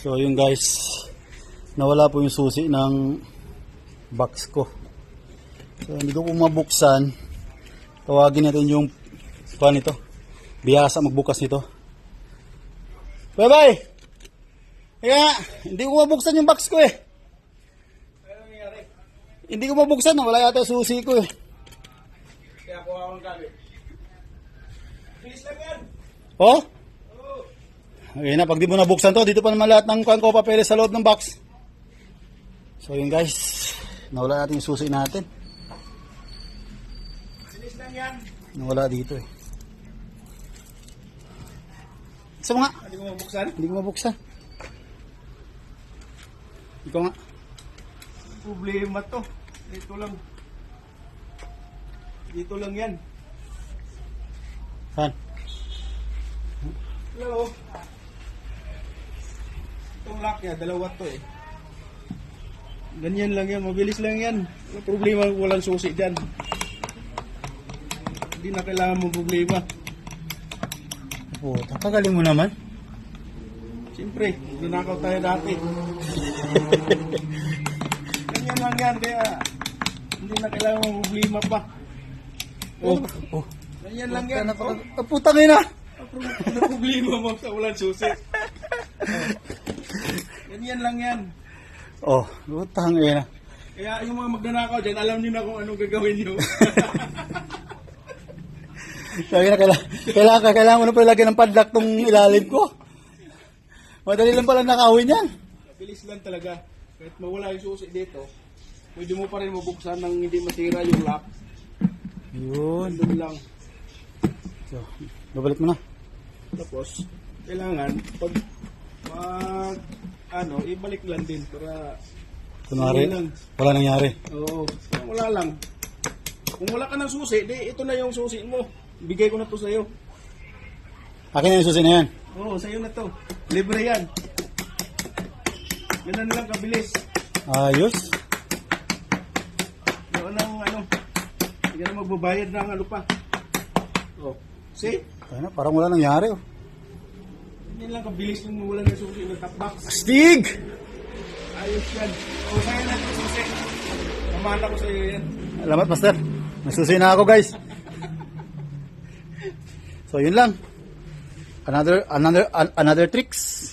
So yun guys, nawala po yung susi ng box ko. So hindi ko po mabuksan. Tawagin natin yung kuha nito. Biyasa magbukas nito. Bye bye! Kaya, hindi ko mabuksan yung box ko eh. Hindi ko mabuksan, wala yata susi ko eh. Kaya kuha akong gamit. Bilis lang yan. Oh? Ayun na, pag di mo nabuksan to, dito pa naman lahat ng kuhan ko papeles sa loob ng box. So yun guys, nawala natin yung susi natin. Bilis lang yan. Nawala dito eh. Isa mo nga, Hindi ko mabuksan. hindi ko mabuksan. Ikaw nga. Problema to. Dito lang. Dito lang yan. Saan? Hello. Itong lock niya, dalawa to eh. Ganyan lang yan, mabilis lang yan. Wala problema kung walang susi dyan. Hindi na kailangan mo problema. Puta, kagaling mo naman. Siyempre, nanakaw tayo dati. Ganyan lang yan, kaya hindi na kailangan mo problema pa. Oh, Oh, ganyan lang yan. na oh, putang ina. Ano problema mo sa walang susi? Ganyan lang yan. Oh, putang ina. Kaya yung mga magnanakaw dyan, alam niyo na kung anong gagawin niyo. Kaya kailangan, kailangan, kailangan mo na pala ng padlock tong ilalim ko. Madali lang pala nakawin yan. Bilis lang talaga. Kahit mawala yung susi dito, pwede mo pa rin mabuksan nang hindi masira yung lock. Yun. Doon lang. So, babalik mo na. Tapos, kailangan, pag, pag, ano, ibalik lang din para, Kunwari, Hindi lang. wala nangyari. oo, parang wala lang. Kung wala ka ng susi, di, ito na yung susi mo. Bigay ko na to sa'yo. Akin na yung susi na yan. Oo, sa'yo na to. Libre yan. Ganun lang kabilis. Ayos. Yung anong, ano, hindi ka na magbabayad ng ano pa. Oh, see? Kaya na, parang wala nangyari. Oh. Hindi lang kabilis yung wala ng susi ng top box. Astig! Ayos yan. O, sa'yo na yung susi. Mamana ko sa'yo yan. Salamat, Master. May susi na ako, guys. So, yun lang. Another, another, an- another tricks.